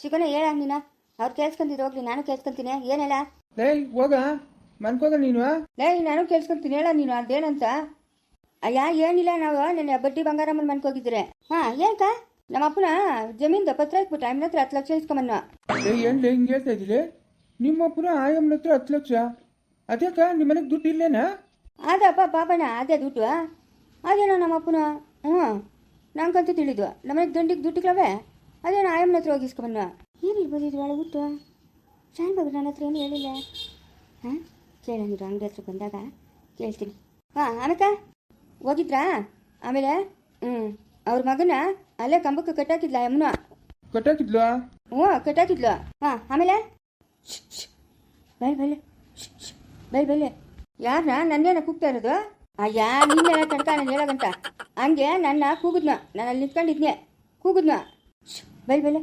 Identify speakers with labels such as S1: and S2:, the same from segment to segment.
S1: ಶಿಖನ ಹೇಳ ನೀನ. ಅವ್ರು ಕೇಳಿಸ್ಕೊಂತಿದ್ರು ಹೋಗ್ಲಿ ನಾನು ಕೇಳಿಸ್ಕೊಂತೀನಿ. ಏನ್ ಹೇಳ
S2: ಲೇ ಹೋಗ. ಮನ್ಕೋಗ ನೀನು?
S1: ಲೇ ನಾನು ಕೇಳಿಸ್ಕೊಂತೀನಿ ಹೇಳ ನೀನು. ಅದೇನಂತ? ಅಯ್ಯ ಏನಿಲ್ಲ ನಾವು ನಿನ್ನೆ ಬಡ್ಡಿ ಬಂಗಾರಮ್ಮನ ಮನ್ಕೋಗಿದ್ರೆ. ಹಾ ಏನ್ಕ ನಮ್ಮ ಅಪ್ಪನ ಜಮೀನ್ದ ಪತ್ರ ಇಟ್ಬಿಟ್ಟ ಅವನ ಹತ್ರ ಹತ್ತು ಲಕ್ಷ ಇಸ್ಕೊಂಬನ್ನ
S2: ಲೇ ಏನು ಲೇ ಹಿಂಗೆ ಹೇಳ್ತಾ ಇದ್ದೀರಿ ನಿಮ್ಮಪ್ಪನ ಆಯಮ್ಮನ ಹತ್ರ ಹತ್ತು ಲಕ್ಷ. ಅದ್ಯಾಕ ನಿಮ್ಮ ಮನೆಗೆ ದುಡ್ಡು ಇಲ್ಲೇನಾ?
S1: ಅದಪ್ಪ ಪಾಪಣ್ಣ ಅದೇ ದುಡ್ಡು. ಅದೇನೋ ನಮ್ಮ ಅಪ್ಪನ ಹ್ಞೂ ನಂಗಂತೂ ತಿಳಿದು. ನಮ್ಮನೆಗೆ ದಂಡಿಗೆ ದುಡ್ಡುಗಳವೆ? ಅದೇನೋ ಆಯಮ್ಮನ ಹತ್ರ ಹೋಗಿಸ್ಕೊ ಬನ್ನ ಏನಿರ್ಬೋದು ಇದು ಒಳಗೆ ಬಿಟ್ಟು? ಶಾನ್ ಬಾಬು ನನ್ನ ಹತ್ರ ಏನು ಹೇಳಿಲ್ಲ. ಹಾಂ? ಕೇಳಂದ್ರು ಅಂಗಡಿ ಹತ್ರ ಬಂದಾಗ ಕೇಳ್ತೀನಿ. ಹಾಂ ಅನಕ ಹೋಗಿದ್ರಾ? ಆಮೇಲೆ ಹ್ಞೂ ಅವ್ರ ಮಗನ ಅಲ್ಲೇ ಕಂಬಕ್ಕೆ ಕಟ್ಟಾಕಿದ್ಲ ಯಮುನ
S2: ಕಟ್ಟಾಕಿದ್ಲು?
S1: ಹ್ಞೂ ಕಟ್ಟಾಕಿದ್ಲು. ಹಾಂ ಆಮೇಲೆ? ಬೈಲ್ ಬೈಲೆ ಬೈ ಬೈಲೆ ಯಾರನ್ನ ನನ್ನೇನ ಕೂಗ್ತಾ ಇರೋದು? ಅಯ್ಯ ನಿನ್ನೆಲ್ಲ ತಡ್ಕ ನಾನು ಹೇಳೋಗಂತ ಹಂಗೆ ನನ್ನ ಕೂಗಿದ್ನ. ನಾನು ಅಲ್ಲಿ ನಿಂತ್ಕೊಂಡಿದ್ನೆ. ಕೂಗಿದ್ನ. ಬೈಲ್ ಬೈಲೆ.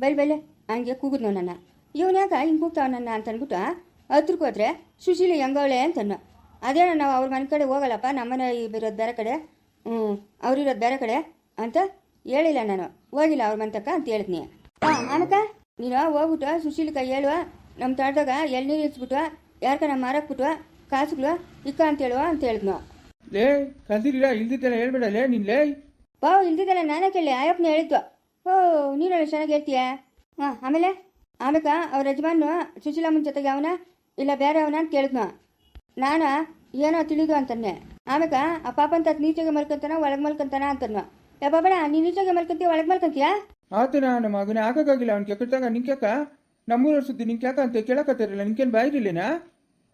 S1: ಬೈಲ್ ಬೈಲೆ. ಹಂಗೆ ಕೂಗಿದ್ನು ನನ್ನ. ಇವನು ಯಾಕ ಹಿಂಗೆ ಕೂಗ್ತಾವ ನನ್ನ ಅಂತ ಅಂದ್ಬಿಟ್ಟು ಹತ್ರಕ್ಕೆ ಹೋದ್ರೆ ಸುಶೀಲ ಹೆಂಗವಳೆ ಅಂತನ್ನು. ಅದೇ ನಾವು ಅವ್ರ ಮನೆ ಕಡೆ ಹೋಗಲ್ಲಪ್ಪ ನಮ್ಮನೆ ಇರೋದು ಬೇರೆ ಕಡೆ. ಹ್ಞೂ ಅವ್ರಿರೋದು ಬೇರೆ ಕಡೆ ಅಂತ ಹೇಳಿಲ್ಲ ನಾನು. ಹೋಗಿಲ್ಲ ಅವ್ರ ಮನೆ ತಕ್ಕ ಅಂತ ಹೇಳಿದ್ನಿ. ಹಾಂ ಆನಕ ನೀನು ಹೋಗ್ಬಿಟ್ಟು ಕೈ ಹೇಳುವ. ನಮ್ಮ ತೋಟದಾಗ ಎಳ್ನೀರು ಇರಿಸ್ಬಿಟ್ಟು ಯಾರಕ್ಕ ನಮ್ಮ ಮಾರಕ್ಬಿಟ್ಟು ಕಾಸುಗಳು ಇಕ್ಕ ಅಂತ ಹೇಳುವ ಅಂತ ಹೇಳಿದ್ನು.
S2: ಲೇ ಕಂದಿರಿಲ್ಲ ಇಲ್ದಿದ್ದೆಲ್ಲ ಹೇಳ್ಬೇಡ. ಲೇ ನಿನ್ ಲೇ.
S1: ಪಾವ ಇಲ್ದಿದ್ದಲ್ಲ ನಾನೇ ಕೇಳಿ ಆಯಪ್ಪನ ಹೇಳಿದ್ದು. ಓ, ನೀನು ಚೆನ್ನಾಗಿ ಹೇಳ್ತೀಯ? ಹಾಂ, ಆಮೇಲೆ? ಆಮೇಕ ಅವ್ರ ಯಜಮಾನು ಸುಶೀಲಮ್ಮನ ಜೊತೆಗೆ ಅವನ, ಇಲ್ಲ ಬೇರೆ ಅವನ ಅಂತ ಕೇಳಿದ್ನ. ನಾನು ಏನೋ ತಿಳಿದು ಅಂತನ್ನೆ. ಆಮೇಕ, ಆ ಪಾಪ ಅಂತ ನೀಚಾಗೆ ಮಲ್ಕೊಂತಾನ, ಒಳಗೆ ಮಲ್ಕೊಂತಾನ ಅಂತನ್ವ ಯಾ ಬಾಬಣ ನೀನು ನೀಚಾಗೆ ಮಲ್ಕೊಂತೀಯ, ಒಳಗೆ ಮಲ್ಕೊಂತೀಯಾ?
S2: ಆತನ ನಮ್ಮ ಮಗನ ಅವ್ನ ಅವ್ನು ಕೆಕ್ಕಟ್ಟಾಗ ನಿಂಕ್ಯಾಕ ನಮ್ಮೂರ ಸುದ್ದಿ ನಿಂಗೆ ಯಾಕ ಅಂತ ಕೇಳಕತ್ತಿರಲಿಲ್ಲ ನಿಂಕೇನು ಬಾಯಿರ್ಲಿಲ್ಲ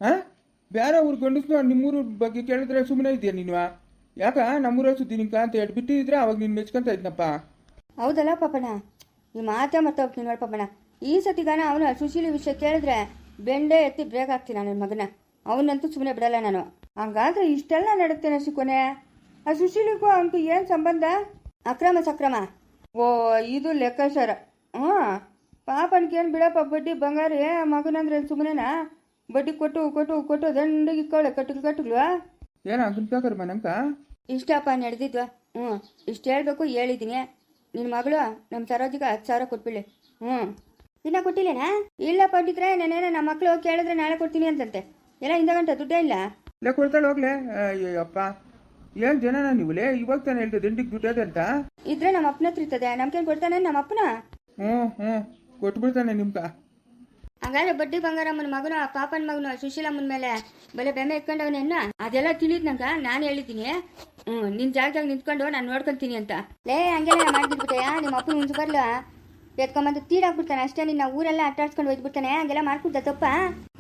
S2: ಹಾಂ? ಬೇರೆ ಊರು ಗಂಡಸ್ನು ನಿಮ್ಮೂರ ಬಗ್ಗೆ ಕೇಳಿದ್ರೆ ಸುಮ್ಮನೆ ಇದೆಯಾ ನೀನು? ಯಾಕ ನಮ್ಮೂರ ಸುದ್ದಿ ನಿಂಕ ಅಂತ ಹೇಳಿ ಬಿಟ್ಟಿದ್ರೆ ಅವಾಗ ನೀನು ಮೆಚ್ಕೊಂತ ಇದ್ನಪ್ಪ?
S1: ಹೌದಲ್ಲ ಪಾಪಣ್ಣ ಈ ಮಾತೇ ಮರ್ತೋಗ್ತೀನಿ ನೋಡಿ ಪಾಪಣ್ಣ ಈ ಸತಿಗಾನ ಅವನು ಸುಶೀಲಿ ವಿಷಯ ಕೇಳಿದ್ರೆ ಬೆಂಡೆ ಎತ್ತಿ ಬ್ರೇಕ್ ಹಾಕ್ತೀನಿ ನನ್ನ ಮಗನ? ಅವನಂತೂ ಸುಮ್ಮನೆ ಬಿಡಲ್ಲ ನಾನು. ಹಂಗಾದ್ರೆ ಇಷ್ಟೆಲ್ಲ ನಡುತ್ತೇನೆ ಕೊನೆ ಆ ಸುಶೀಲಿಗೂ ಅವನಿಗೂ ಏನು ಸಂಬಂಧ? ಅಕ್ರಮ ಸಕ್ರಮ. ಓ ಇದು ಲೆಕ್ಕಾಚಾರ. ಹ್ಞೂ. ಪಾಪನಿಗೇನು ಬಿಡಪ್ಪ ಬಡ್ಡಿ ಬಂಗಾರ? ಮಗನಂದ್ರೆ ಸುಮ್ಮನೆನಾ ಬಡ್ಡಿ ಕೊಟ್ಟು ಕೊಟ್ಟು ಕೊಟ್ಟು ದಂಡಿಗೆ ಇಕ್ಕೊಳ್ಳೆ ಕಟ್ಟು ಕಟ್ಟುಗಳು?
S2: ಏನ ಮನಂಕ
S1: ಇಷ್ಟಪ್ಪ ನಡೆದಿದ್ವಾ. ಹ್ಞೂ. ಇಷ್ಟು ಹೇಳಬೇಕು ಹೇಳಿದ್ದೀನಿ ನಿನ್ನ ಮಗಳು ನಮ್ಮ ಸರೋಜಿಗೆ ಹತ್ತು ಸಾವಿರ ಕೊಟ್ಬಿಡಿ ಹ್ಞೂ. ಇನ್ನ ಕೊಟ್ಟಿಲ್ಲೇನಾ? ಇಲ್ಲ ಪಂಡಿತ್ರೆ ನಾನೇನೋ ನಮ್ಮ ಮಕ್ಕಳು ಕೇಳಿದ್ರೆ ನಾಳೆ ಕೊಡ್ತೀನಿ ಅಂತಂತೆ. ಎಲ್ಲ ಹಿಂದ ಗಂಟೆ ದುಡ್ಡೇ ಇಲ್ಲ.
S2: ಇಲ್ಲ ಕೊಡ್ತಾಳೆ ಹೋಗ್ಲೆ. ಅಯ್ಯಪ್ಪ ಏನ್ ಜನನ ನೀವು ಲೇ ಇವಾಗ ತಾನೇ ಹೇಳ್ದೆ ದಿಂಡಿಗೆ ದುಡ್ಡದೆ ಅಂತ.
S1: ಇದ್ರೆ ನಮ್ಮ ಅಪ್ಪನ ಹತ್ರ ಇರ್ತದೆ. ನಮ್ಗೇನು ಕೊಡ್ತಾನೆ? ನಮ್ಮ ಅಪ್ಪನ?
S2: ಹ್ಞೂ ಹ್ಞೂ. ಕೊಟ್ಬಿಡ್ತಾನೆ ನಿಮ್ಗ.
S1: ಹಂಗಾದ್ರೆ ಬಡ್ಡಿ ಬಂಗಾರಮ್ಮನ ಮಗನು ಆ ಪಾಪನ ಮಗನು ಸುಶೀಲಮ್ಮನ ಮೇಲೆ ಬಲೆ ಬೆಮ್ಮೆ ಇಟ್ಕೊಂಡವನೇನ ಅದೆಲ್ಲ ತಿಳಿದ್ ನಂಗ ನಾನು ಹೇಳಿದ್ದೀನಿ. ಹ್ಞೂ ನಿನ್ನ ಜಾಗದಾಗ ನಿಂತ್ಕೊಂಡು ನಾನು ನೋಡ್ಕೊಂತೀನಿ ಅಂತ. ಲೇ ಹಂಗೆಲ್ಲ ಮಾಡ್ಬಿಟ್ಬಿಟ್ಟೆಯಾ ನಿಮ್ಮ ಅಪ್ಪನ ಮುಂಚೆ ಬರ್ಲ? ಎತ್ಕೊಂಬಂದು ತೀಡಾಕ್ಬಿಡ್ತಾನೆ ಅಷ್ಟೇ ನಿನ್ನ ಊರೆಲ್ಲ ಅಟ್ಟಾಡ್ಸ್ಕೊಂಡು ಹೋಗ್ಬಿಡ್ತಾನೆ ಹಂಗೆಲ್ಲ ಮಾಡ್ಕೊಡ್ತ ತಪ್ಪ?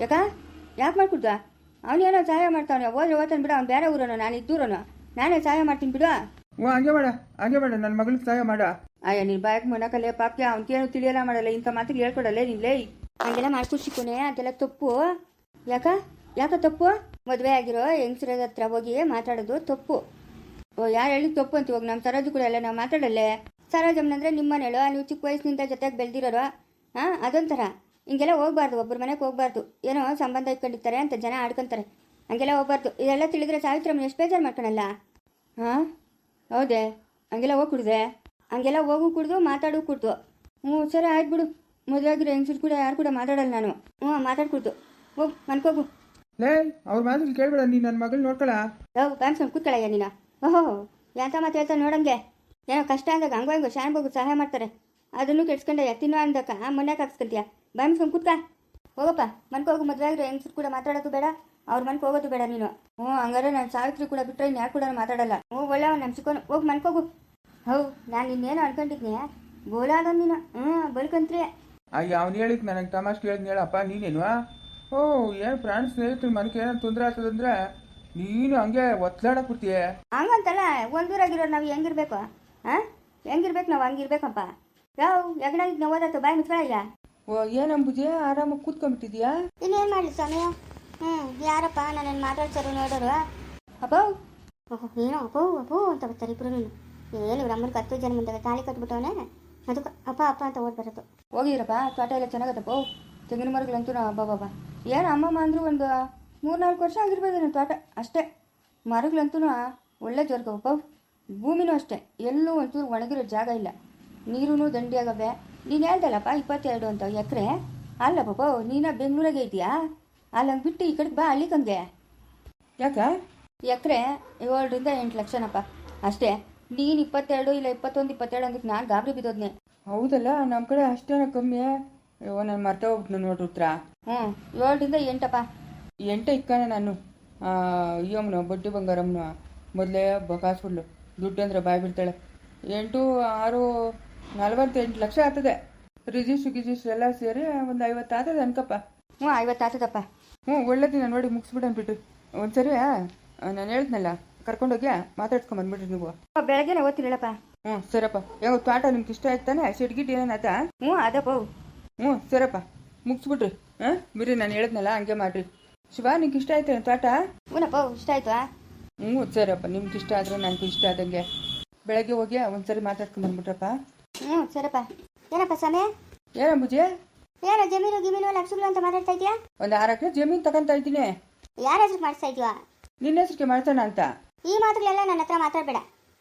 S1: ಯಾಕ? ಯಾಕೆ ಮಾಡ್ಕೊಡ್ತ ಅವನೇನೋ ಸಹಾಯ ಮಾಡ್ತಾವನೆ. ಹೋದ್ರೆ ಓದ್ತಾನೆ ಬಿಡು ಅವ್ನು ಬೇರೆ ಊರನು ನಾನು ಇದ್ದೂರನು. ನಾನೇ ಸಹಾಯ ಮಾಡ್ತೀನಿ ಬಿಡು.
S2: ಓ ಹಂಗೆ ಮಾಡ ಹಂಗೆ ಮಾಡ ನನ್ನ ಮಗಳಿಗೆ ಸಹಾಯ ಮಾಡ.
S1: ಅಯ್ಯ ನೀನು ಬಾಯಕ್ ಮನಕಲ್ಲೇ ಪಾಪ್ಗೆ ಅವನಿಗೇನು ತಿಳಿಯಲ್ಲ ಮಾಡಲ್ಲ ಇಂಥ ಮಾತಿಗೆ ಹೇಳ್ಕೊಡಲ್ಲೇ ನಿಲ್ಲೇ ಹಂಗೆಲ್ಲ ಮಾಡ್ಕೊಡ್ಸಿಕೊನೆ ಅದೆಲ್ಲ ತಪ್ಪು. ಯಾಕ? ಯಾಕ ತಪ್ಪು? ಮದುವೆ ಆಗಿರೋ ಹೆಂಗಸ್ರ ಹತ್ರ ಹೋಗಿ ಮಾತಾಡೋದು ತಪ್ಪು. ಓ, ಯಾರು ಹೇಳಿ ತಪ್ಪು ಅಂತ ಇವಾಗ ನಮ್ಮ ಸರೋಜು ಕೂಡ ಎಲ್ಲ ನಾವು ಮಾತಾಡಲ್ಲೇ? ಸರೋಜಮ್ಮನಂದ್ರೆ ನಿಮ್ಮನೇಳು ನೀವು ಚಿಕ್ಕ ವಯಸ್ಸಿನಿಂದ ಜೊತೆಗೆ ಬೆಳೆದಿರೋರು. ಹಾಂ ಅದೊಂಥರ. ಹಿಂಗೆಲ್ಲ ಹೋಗ್ಬಾರ್ದು ಒಬ್ಬರ ಮನೆಗೆ ಹೋಗ್ಬಾರ್ದು. ಏನೋ ಸಂಬಂಧ ಇಟ್ಕೊಂಡಿರ್ತಾರೆ ಅಂತ ಜನ ಆಡ್ಕೊಂತಾರೆ. ಹಂಗೆಲ್ಲ ಹೋಗ್ಬಾರ್ದು. ಇದೆಲ್ಲ ತಿಳಿದ್ರೆ ಸಾವಿತ್ರಮ್ಮ ಎಷ್ಟು ಬೇಜಾರು ಮಾಡ್ಕೊಳಲ್ಲ? ಹಾಂ ಹೌದೇ. ಹಂಗೆಲ್ಲ ಹೋಗಿ ಕುಡ್ದೆ ಹಂಗೆಲ್ಲ ಹೋಗು ಕುಡ್ದು, ಮಾತಾಡೋ ಕುಡ್ದು. ಹ್ಞೂ ಸರಿ, ಆಯ್ತು ಬಿಡು. ಮದುವೆ ಆಗಿರೋ ಹೆಂಗಸರು ಕೂಡ ಯಾರು ಕೂಡ ಮಾತಾಡಲ್ಲ ನಾನು. ಹ್ಞೂ ಮಾತಾಡ್ಕೊಡ್ತು. ಹೋಗು ಮನ್ಕೋಗು
S2: ಲೇ ಅವ್ರ ಮಾತಲ್ಲಿ ಕೇಳ್ಬೇಡ ನೀನು ನನ್ನ ಮಗಳು ನೋಡ್ಕೊಳ.
S1: ಹೋಗು ಕಾಣಿಸ್ಕೊಂಡು ಕೂತ್ಕೊಳ್ಳಯ್ಯ ನೀನು. ಓಹೋ ಎಂತ ಮಾತು ಹೇಳ್ತಾ ನೋಡಂಗೆ ಏನೋ ಕಷ್ಟ ಅಂದಾಗ ಹಂಗೋ ಹಂಗೋ ಶಾನ್ ಬಗ್ಗೆ ಸಹಾಯ ಮಾಡ್ತಾರೆ. ಅದನ್ನು ಕೆಡ್ಸ್ಕೊಂಡಯ್ಯ ತಿನ್ನೋ ಅಂದಕ್ಕ ಮೊನ್ನೆ ಹಾಕ್ಸ್ಕೊಂತೀಯ ಬಾಯಿಸ್ಕೊಂಡು ಕೂತ್ಕ. ಹೋಗಪ್ಪ ಮನ್ಕೋಗು ಮದುವೆ ಆಗಿರೋ ಹೆಂಗಸರು ಕೂಡ ಮಾತಾಡೋದು ಬೇಡ. ಅವ್ರ ಮನ್ಗೆ ಹೋಗೋದು ಬೇಡ ನೀನು. ಹ್ಞೂ ಹಂಗಾರೆ ನಾನು ಸಾವಿತ್ರಿ ಕೂಡ ಬಿಟ್ಟರೆ ಇನ್ನು ಯಾರು ಕೂಡ ಮಾತಾಡಲ್ಲ. ಹ್ಞೂ ಒಳ್ಳೆ ನಮ್ಮ ಚಿಕ್ಕೋನು ಹೋಗಿ ಮನ್ಕೋಗು ಹೌ ನಾನು ಇನ್ನೇನು ಅನ್ಕೊಂಡಿದ್ನೆ? ಬೋಲಾದ ನೀನು. ಹ್ಞೂ ಬಲ್ಕಂತ್ರಿ.
S2: ಅಯ್ಯ ಅವ್ನು ಹೇಳಿದ್ ನನಗೆ ತಮಾಷೆ ಕೇಳಿದ್ ಹೇಳಪ್ಪ ನೀನೇನು ಓ ಏನು ಪ್ರಾಣ ಸ್ನೇಹಿತರು ಮನಕ್ಕೆ ಏನಾದ್ರು ತೊಂದರೆ ಆಗ್ತದಂದ್ರೆ ನೀನು ಹಂಗೆ ಒತ್ತಲಾಡಕ್ ಬಿಡ್ತೀಯ
S1: ಹಂಗಂತಲ್ಲ ಒಂದೂರಾಗಿರೋರು ನಾವು ಹೆಂಗಿರ್ಬೇಕು ಹಾಂ ಹೆಂಗಿರ್ಬೇಕು ನಾವು ಹಂಗಿರ್ಬೇಕಪ್ಪ ಯಾವ ಯಗನಾಗಿದ್ದು ನಾವು ಬಾಯ್ ಮುಚ್ಕೊಳಯ್ಯ
S2: ಓ ಏನಂಬುದಿಯ ಆರಾಮಾಗಿ ಕೂತ್ಕೊಂಡ್ಬಿಟ್ಟಿದ್ಯಾ?
S1: ಇನ್ನೇನು ಮಾಡಲಿ ಸ್ವಾಮಿ ಹ್ಞೂ ಯಾರಪ್ಪ ನನ್ನನ್ನು ಮಾತಾಡ್ತಾರೋ ನೋಡೋರು ಅಪ್ಪ! ಓಹೋ ಏನೋ ಅಪ್ಪೋ ಅಪ್ಪ ಅಂತ ಬರ್ತಾರೆ ಇಬ್ರು ಏನು ಇವ್ರ ಅಮ್ಮನ ಹತ್ತು ಜನ ಮುಂದೆ ತಾಳಿ ಕಟ್ಬಿಟ್ಟವನೆ? ಅದಕ್ಕೆ ಅಪ್ಪ ಅಪ್ಪ ಅಂತ ಓಡ್ ಬರೋದು. ಹೋಗಿದ್ರಪ್ಪ ತೋಟ ಎಲ್ಲ ಚೆನ್ನಾಗತ್ತಪ್ಪ ತೆಂಗಿನ ಮರಗಳಂತೂ ಹಬ್ಬ ಬಾಬಾ ಏನು ಅಮ್ಮಮ್ಮ ಅಂದರೂ ಒಂದು ಮೂರ್ನಾಲ್ಕು ವರ್ಷ ಆಗಿರ್ಬೋದು ತೋಟ. ಅಷ್ಟೇ. ಮರಗಳಂತೂ ಒಳ್ಳೆ ಜೋರ್ಕಪ್ಪ ಭೂಮಿನೂ ಅಷ್ಟೇ. ಎಲ್ಲೂ ಒಂಚೂರು ಒಣಗಿರೋ ಜಾಗ ಇಲ್ಲ. ನೀರೂ ದಂಡಿಯಾಗವೆ.
S3: ನೀನು ಹೇಳ್ದಲ್ಲಪ್ಪ ಇಪ್ಪತ್ತೆರಡು ಅಂತ ಎಕರೆ. ಅಲ್ಲ ಪಾಪ ನೀನ ಬೆಂಗಳೂರಾಗೆ ಇದೆಯಾ ಅಲ್ಲಂಗೆ ಬಿಟ್ಟು ಈ ಕಡೆಗೆ ಬಾ ಹಳ್ಳಿಕಂಗೆ
S1: ಯಾಕ?
S3: ಎಕರೆ ಏಳರಿಂದ ಎಂಟು ಲಕ್ಷನಪ್ಪ. ಅಷ್ಟೇ. ನೀನು ಇಪ್ಪತ್ತೆರಡು ಇಲ್ಲ ಇಪ್ಪತ್ತೊಂದು ಇಪ್ಪತ್ತೆರಡು ಅಂದ್ರೆ ನಾನು ಗಾಬರಿ ಬಿದ್ದೋದ್ನೆ.
S1: ಹೌದಲ್ಲ ನಮ್ಮ ಕಡೆ ಅಷ್ಟೇನ ಕಮ್ಮಿ ಅಯ್ಯೋ ನಾನು ಮರ್ತ ಹೋಗ್ಬಿಟ್ನ ನೋಡ್ರಿ ಉತ್ತರ
S3: ಹ್ಞೂ ಏಳರಿಂದ ಎಂಟಪ್ಪ.
S1: ಎಂಟ ಇಕ್ಕನ ನಾನು. ಅಯ್ಯಮ್ಮನ ಬಡ್ಡಿ ಬಂಗಾರಮ್ಮನು. ಮೊದಲೇ ಬಕಾಸ್ಬಿಡ್ಲು ದುಡ್ಡು ಅಂದ್ರೆ ಬಾಯ್ ಬಿಡ್ತಾಳೆ ಎಂಟು ಆರು ನಲ್ವತ್ತೆಂಟು ಲಕ್ಷ ಆಗ್ತದೆ. ರಿಜಿಸ್ಟ್ರು ಗಿಜಿಸ್ ಎಲ್ಲ ಸೇರಿ ಒಂದು ಐವತ್ತು ಆಗ್ತದೆ ಅನ್ಕಪ್ಪ.
S3: ಹ್ಞೂ ಐವತ್ತು ಆತದಪ್ಪ
S1: ಹ್ಞೂ ಒಳ್ಳೆ ದಿನ ನೋಡಿ ಮುಗಿಸ್ಬಿಟ್ಟು ಅಂದ್ಬಿಟ್ಟು ಒಂದ್ಸರಿ ನಾನು ಹೇಳ್ದ್ನಲ್ಲ ಕರ್ಕೊಂಡೋಗಿ ಮಾತಾಡ್ಸ್ಕೊಂಬಂದ್ಬಿಟ್ರಿ ನೀವು.
S3: ಬೆಳಗ್ಗೆ ಬೆಳಗ್ಗೆನೆ ಹೇಳಪ್ಪ.
S1: ಹ್ಞೂ ಸರಪ್ಪ. ಯಾವ ತೋಟ ನಿಮ್ಗೆ ಇಷ್ಟ ಆಯ್ತಾನೆ? ಸಿಡ್ಗಿಡ್ ಏನಾದ
S3: ಹ್ಞೂ ಅದಪ್ಪ.
S1: ಹ್ಞೂ ಸರಪ್ಪ. ಮುಗಿಸ್ಬಿಟ್ರಿ ಹಾಂ ಬಿರಿ ನಾನು ಹೇಳಿದ್ನಲ್ಲ ಹಂಗೆ ಮಾಡ್ರಿ. ಶಿವ ನಿಂಗೆ ಇಷ್ಟ ಆಯ್ತಾನೆ ತೋಟ
S3: ಹ್ಞೂನಪ್ಪ ಇಷ್ಟ ಆಯ್ತು?
S1: ಹ್ಞೂ ಸರಪ್ಪ. ನಿಮ್ಗೆ ಇಷ್ಟ ಆದ್ರೆ ನನಗೆ ಇಷ್ಟ ಆದಂಗೆ. ಬೆಳಗ್ಗೆ ಹೋಗಿ ಒಂದ್ಸರಿ ಮಾತಾಡ್ಕೊಂಡು ಬಂದ್ಬಿಟ್ರಪ್ಪ.
S3: ಹ್ಞೂ ಸರಪ್ಪ. ಏನಪ್ಪ ಸಮಯ
S1: ಏನಂಬುಜಿ
S3: ಏನೋ ಜಮೀನು ಗಿಮೀನು ಲಕ್ಷಗಳು ಅಂತ ಮಾತಾಡ್ತಾ ಇದೆಯಾ
S1: ಒಂದು ಆರು ಎಕರೆ ಜಮೀನು ತಗೊಂತ ಇದ್ದೀನಿ.
S3: ಯಾರ ಹೆಸರು ಮಾಡಿಸ್ತಾ ಇದೀವ
S1: ನಿನ್ನ ಹೆಸ್ರಿಗೆ ಮಾಡ್ಸೋಣ ಅಂತ.
S3: ಈ ಮಾತುಗಳೆಲ್ಲ ನನ್ನ ಹತ್ರ ಮಾತಾಡಬೇಡ.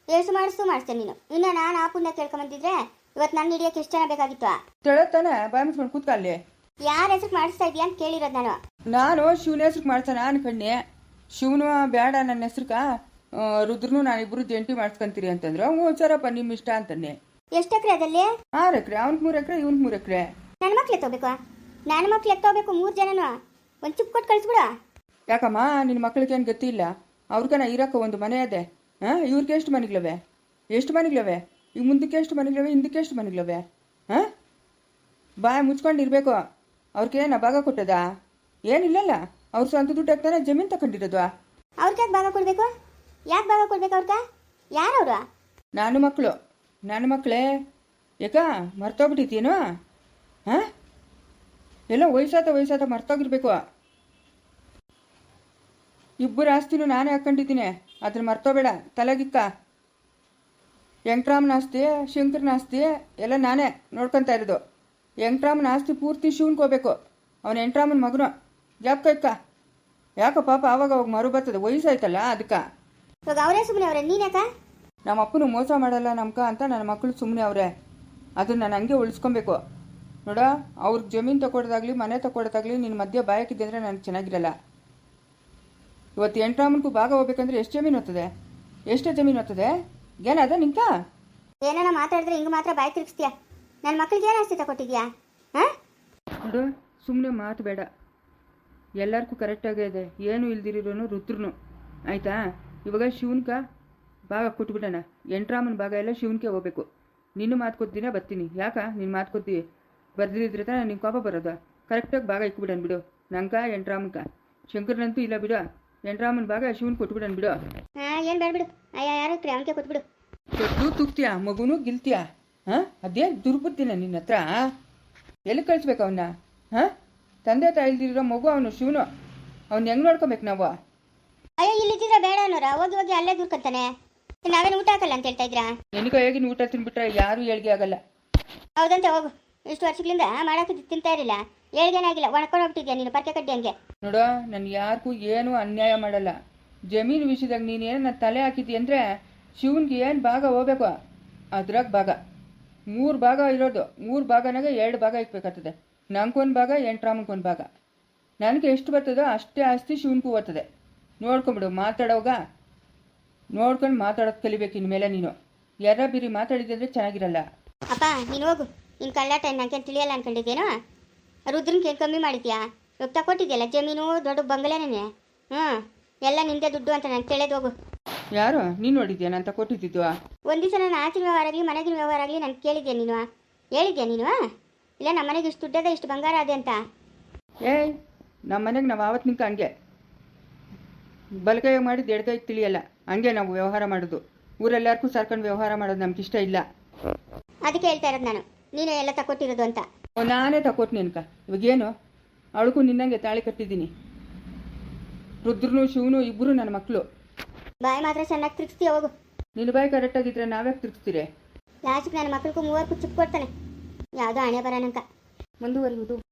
S3: ಏಸು ಮಾಡಿಸ್ತು ಮಾಡಿಸ್ತೇನೆ ನೀನು. ಇನ್ನ ನಾನು ಆ ಪುಣ್ಯ ಕೇಳ್ಕೊಂಬಂದಿದ್ರೆ ಇವತ್ತು ನನ್ನ ಹಿಡಿಯಕ್ಕೆ ಎಷ್ಟು ಜನ ಬೇಕಾಗಿತ್ತು?
S1: ಕೇಳತ್ತಾನೆ ಬಾಯ್ ಮುಚ್ಕೊಂಡು ಕೂತ್ಕ ಅಲ್ಲಿ.
S3: ಯಾರ ಹೆಸರು ಮಾಡಿಸ್ತಾ ಇದೀಯ ಅಂತ ಕೇಳಿರೋದು ನಾನು.
S1: ನಾನು ಶಿವನ ಹೆಸ್ರಿಗೆ ಮಾಡ್ತಾನ ಅನ್ಕೊಂಡೆ ಶಿವನು ಬೇಡ ನನ್ನ ಹೆಸ್ರಕ. ರುದ್ರನು ನಾನಿಬ್ರು ಜಂಟಿ ಮಾಡ್ಸ್ಕೊಂತೀರಿ ಅಂತಂದ್ರು. ಹ್ಞೂ ಸರಪ್ಪ ನಿಮ್ಮ ಇಷ್ಟ ಅಂತಾನೆ
S3: ಎಷ್ಟು ಎಕರೆ ಅದಲ್ಲಿ?
S1: ಆರು ಎಕರೆ ಅವ್ನಿಗೆ ಮೂರು ಎಕರೆ ಇವ್ನಿಗೆ ಮೂರು ಎಕರೆ.
S3: ನನ್ನ ಮಕ್ಳು ಎತ್ತೋಬೇಕು ನನ್ನ ಮಕ್ಳು ಎತ್ತೋಬೇಕು ಮೂರು ಜನನು? ಒಂದ್ ಚುಪ್ ಕೊಟ್ಟು ಕಳಿಸ್ಬಿಡು.
S1: ಯಾಕಮ್ಮ ನಿನ್ ಮಕ್ಳಿಗೆ ಏನು ಗೊತ್ತಿಲ್ಲ ಇಲ್ಲ? ಅವ್ರಿಗನ ಇರಕ್ಕ ಒಂದು ಮನೆ ಅದೇ. ಹಾಂ ಇವ್ರಿಗೆ ಎಷ್ಟು ಮನೆಗಳವೆ? ಎಷ್ಟು ಮನೆಗಳವೆ? ಈಗ ಮುಂದಕ್ಕೆ ಎಷ್ಟು ಮನೆಗಳವೆ? ಹಿಂದಕ್ಕೆ ಎಷ್ಟು ಮನೆಗಳವೆ? ಹಾಂ ಬಾಯ ಮುಚ್ಕೊಂಡು ಇರಬೇಕು. ನಾ ಭಾಗ ಕೊಟ್ಟದ? ಏನಿಲ್ಲಲ್ಲ. ಅವ್ರು ಸ್ವಂತ ದುಡ್ಡು ಹಾಕ್ತಾನೆ ಜಮೀನು ತಗೊಂಡಿರೋದು
S3: ಅವ್ರಿಗೆ ಯಾಕೆ ಭಾಗ ಕೊಡಬೇಕು? ಯಾಕೆ ಭಾಗ ಕೊಡ್ಬೇಕು ಅವ್ರಿಗೆ? ಯಾರವ್ರು?
S1: ನಾನು ಮಕ್ಕಳು ನಾನು ಮಕ್ಕಳೇ ಯಾಕ ಮರ್ತೋಗ್ಬಿಟ್ಟಿದ್ದೀನೋ? ಹಾಂ ಎಲ್ಲ ವಯಸ್ಸಾತ ವಯಸ್ಸಾತ ಮರ್ತೋಗಿರ್ಬೇಕು. ಇಬ್ಬರು ಆಸ್ತಿನೂ ನಾನೇ ಹಾಕ್ಕೊಂಡಿದ್ದೀನಿ ಅದನ್ನ ಮರ್ತೋಬೇಡ ತಲೆಗಿಕ್ಕ. ವೆಂಕಟರಾಮನ ಆಸ್ತಿ ಶಂಕರನ ಆಸ್ತಿ ಎಲ್ಲ ನಾನೇ ನೋಡ್ಕೊತಾ ಇರೋದು. ವೆಂಕಟರಾಮನ ಆಸ್ತಿ ಪೂರ್ತಿ ಶೂನ್ಕೋಬೇಕು ಹೋಗ್ಬೇಕು. ಅವನ ವೆಂಕಟ್ರಾಮನ ಮಗನು. ಯಾಕ ಇಕ್ಕ? ಯಾಕೋ ಪಾಪ ಆವಾಗ ಅವಾಗ ಮರು ಬರ್ತದೆ. ವಯಸ್ಸಾಯ್ತಲ್ಲ ಅದಕ್ಕೆ
S3: ಇವಾಗ ಅವರೇ ಸುಮ್ಮನೆ ಅವರೇ ನೀನ್ಯಾಕ
S1: ನಮ್ಮ ಅಪ್ಪನು ಮೋಸ ಮಾಡಲ್ಲ ನಮ್ಕ ಅಂತ ನನ್ನ ಮಕ್ಕಳು ಸುಮ್ಮನೆ ಅವರೇ. ಅದನ್ನ ನಾನು ಹಂಗೆ ಉಳಿಸ್ಕೊಬೇಕು. ನೋಡ ಅವ್ರಿಗೆ ಜಮೀನು ತಗೊಡೋದಾಗ್ಲಿ ಮನೆ ತಗೊಡೋದಾಗ್ಲಿ ನಿನ್ನ ಮಧ್ಯೆ ಬಾಯಕಿದ್ದೆ ಅಂದರೆ ನನಗೆ ಚೆನ್ನಾಗಿರಲ್ಲ. ಇವತ್ತು ಎಂಟ್ರಾಮನ್ಗೂ ಭಾಗ ಹೋಗ್ಬೇಕಂದ್ರೆ ಎಷ್ಟು ಜಮೀನು ಹೋಗ್ತದೆ ಎಷ್ಟು ಜಮೀನು ಹೋಗ್ತದೆ ಏನದ ನಿಂತ?
S3: ಏನಾನ ಮಾತಾಡಿದ್ರೆ ಹಿಂಗೆ ಮಾತ್ರ ಬಾಯಿ ತಿರುಗಿಸ್ತೀಯ? ನನ್ನ ಮಕ್ಳಿಗೆ ಏನು ಆಸ್ತಿ ಕೊಟ್ಟಿದ್ಯಾ ಹಾಂ?
S1: ನೋಡು ಸುಮ್ಮನೆ ಮಾತು ಬೇಡ. ಎಲ್ಲರಿಗೂ ಕರೆಕ್ಟಾಗೇ ಇದೆ. ಏನು ಇಲ್ದಿರೋನು ರುದ್ರನು. ಆಯಿತಾ? ಇವಾಗ ಶಿವನ್ಕ ಭಾಗ ಕೊಟ್ಬಿಟ್ಟಣ ಎಂಟ್ರಾಮನ ಭಾಗ ಎಲ್ಲ ಶಿವನ್ಕೆ ಹೋಗ್ಬೇಕು. ನಿನ್ನ ಮಾತು ಕೊದ್ದಿನ ಬರ್ತೀನಿ. ಯಾಕ? ನಿನ್ನ ಮಾತು ಕೊದ್ದಿ ಬರ್ದಿದ್ರೆ ತಾನೆ ನಿನ್ನ ಕೋಪ ಬರೋದು. ಕರೆಕ್ಟಾಗಿ ಭಾಗ ಇಕ್ಬಿಡೋಣ ಬಿಡು. ನಂಕ ಎಂಟ್ರಾಮನ್ಕ ಶಂಕರ್ನಂತೂ ಇಲ್ಲ ಬಿಡು. ಎಂಟ್ರಾಮನ ಭಾಗ ಶಿವನ್ ಕೊಟ್ಬಿಡನ್ ಬಿಡು.
S3: ಹಾ ಏನು ಬೇಡ ಬಿಡು ಅಯ್ಯ ಯಾರು ಇಕ್ರಿ ಅವನಿಗೆ ಕೊಟ್ಬಿಡು.
S1: ಕೊಟ್ಟು ತುಕ್ತಿಯಾ ಮಗುನು ಗಿಲ್ತಿಯಾ? ಹಾಂ ಅದೇ ದುರ್ಬುದ್ಧಿನ ನಿನ್ನ ಹತ್ರ? ಎಲ್ಲಿ ಕಳಿಸ್ಬೇಕು ಅವನ್ನ ಹಾಂ? ತಂದೆ ತಾಯಿ ಇಲ್ದಿರೋ ಮಗು ಅವನು ಶಿವನು? ಅವ್ನು ಹೆಂಗೆ ನೋಡ್ಕೊಬೇಕು ನಾವು?
S3: ಅಯ್ಯೋ ಇಲ್ಲಿದ್ದಿದ್ರೆ ಬೇಡ ಅನ್ನೋರ. ಹೋಗಿ ಹೋಗಿ ಅಲ್ಲೇ ದೂರ್ಕಂತಾನೆ. ನಾವೇನು ಊಟ ಹಾಕಲ್ಲ ಅಂತ ಹೇಳ್ತಾ ಇದ್ರಾ
S1: ನಿನಗೆ ಹೇಗಿನ ಊಟ ತಿನ್ಬಿಟ್ರೆ ಯಾರು ಏಳ್ಗೆ ಆಗಲ್ಲ.
S3: ಹೌದಂತೆ ಹೋಗು. ಇಷ್ಟು ವರ್ಷಗಳಿಂದ ಮಾಡಕ್ಕೆ ತಿಂತಾ ಇರಲಿಲ್ಲ. ಏಳ್ಗೇನಾಗಿಲ್ಲ. ಒಣಕೊಂಡು ಹೋಗ್ಬಿಟ್ಟಿದ್ಯಾ ನೀನು? ಪರ್ಕೆ ಕಡ್ಡಿ ಹಂಗೆ.
S1: ನೋಡು ನಾನು ಯಾರಿಗೂ ಏನು ಅನ್ಯಾಯ ಮಾಡಲ್ಲ. ಜಮೀನು ವಿಷಯದಾಗ ನೀನೇನು ನನ್ನ ತಲೆ ಹಾಕಿದ್ದಿ ಅಂದ್ರೆ ಶಿವನ್ಗೆ ಏನು ಭಾಗ ಹೋಗ್ಬೇಕು? ಅದ್ರಾಗ ಭಾಗ. ಮೂರು ಭಾಗ ಇರೋದು. ಮೂರು ಭಾಗನಾಗ ಎರಡು ಭಾಗ ಇಕ್ಬೇಕಾಗ್ತದೆ. ನಂಗೊಂದು ಭಾಗ ಎಂಟ್ರಾಮನ್ಗೊಂದು ಭಾಗ. ನನಗೆ ಎಷ್ಟು ಬರ್ತದೋ ಅಷ್ಟೇ ಆಸ್ತಿ ಶಿವನ್ಗೂ ಬರ್ತದೆ. ನೋಡ್ಕೊಂಬಿಡು ಮಾತಾಡೋವಾಗ? ನೋಡ್ಕೊಂಡು ಮಾತಾಡೋದು ಕಲಿಬೇಕು ಇನ್ಮೇಲೆ ನೀನು. ಎರ ಬಿರಿ ಮಾತಾಡಿದ್ರೆ ಚೆನ್ನಾಗಿರಲ್ಲ.
S3: ಅಪ್ಪ ನೀನು ಹೋಗು. ನಿನ್ನ ಕಳ್ಳಾಟ ನನಗೆ ತಿಳಿಯಲ್ಲ ಅನ್ಕೊಂಡಿದ್ದೇನೋ ರುದ್ರನ್ಗೆ ಕೇಳಿ ಕಮ್ಮಿ ಮಾಡಿದ್ಯಾ? ಇವಾಗ ಕೊಟ್ಟಿದ್ಯಲ್ಲ ಜಮೀನು ದೊಡ್ಡ ಬಂಗಲೆನೇ ಹ್ಞೂ ಎಲ್ಲ ನಿಂದೆ ದುಡ್ಡು ಅಂತ ನಾನು ಕೇಳೋದು ಹೋಗು.
S1: ಯಾರು? ನೀನು ನೋಡಿದ್ಯಾ ಅಂತ ಕೊಟ್ಟಿದ್ದು?
S3: ಒಂದು ದಿವಸ ನಾನು ಆಚಿನ ವ್ಯವಹಾರ ಆಗಲಿ ಮನೆಗಿನ ವ್ಯವಹಾರ ಆಗಲಿ ನಾನು ಕೇಳಿದ್ಯಾ ನೀನು? ಹೇಳಿದ್ಯಾ ನೀನು? ಇಲ್ಲ ನಮ್ಮ ಮನೆಗೆ ಇಷ್ಟು ದುಡ್ಡದ ಇಷ್ಟು ಬಂಗಾರ ಅದೆ ಅಂತ?
S1: ಏಯ್ ನಮ್ಮ ಮನೆಗೆ ನಾವು ಆವತ್ತು ನಿಂಕ ಹಂಗೆ. ಬಲಗೈಯಾಗ ಮಾಡಿದ್ದು ಎಡಗೈಗೆ ತಿಳಿಯಲ್ಲ ಹಂಗೆ ನಾವು ವ್ಯವಹಾರ ಮಾಡೋದು. ಊರೆಲ್ಲರಿಗೂ ಸರ್ಕೊಂಡು ವ್ಯವಹಾರ ಮಾಡೋದು ನಮ್ಗೆ ಇಷ್ಟ ಇಲ್ಲ.
S3: ಅದಕ್ಕೆ ಹೇಳ್ತಾ ಇರೋದು ನಾನು. ನೀನು ಎಲ್ಲ ತಕೊಟ್ಟಿರೋದು ಅಂತ.
S1: ಓ, ನಾನೇ ತಕೊಟ್ನಿ ಅನ್ಕ ಇವಾಗೇನು? ಅವಳಿಗೂ ನಿನ್ನಂಗೆ ತಾಳಿ ಕಟ್ಟಿದ್ದೀನಿ. ರುದ್ರನು ಶಿವನು ಇಬ್ಬರು ನನ್ನ ಮಕ್ಕಳು
S3: ಬಾಯಿ ಮಾತ್ರ ಚೆನ್ನಾಗಿ ತಿರುಗಿಸ್ತೀಯ ಹೋಗು.
S1: ನಿನ್ನ ಬಾಯಿ ಕರೆಕ್ಟಾಗಿದ್ರೆ ನಾವ್ಯಾಕೆ ತಿರುಗಿಸ್ತೀರಿ?
S3: ಲಾಸ್ಟ್ ನನ್ನ ಮಕ್ಕಳಿಗೂ ಮೂವರ್ಗೂ ಚುಪ್ ಕೊಡ್ತಾನೆ. ಯಾವುದೋ ಹಣೆ ಬರೋಣಂಕ. ಮುಂದುವರಿಯುವುದು.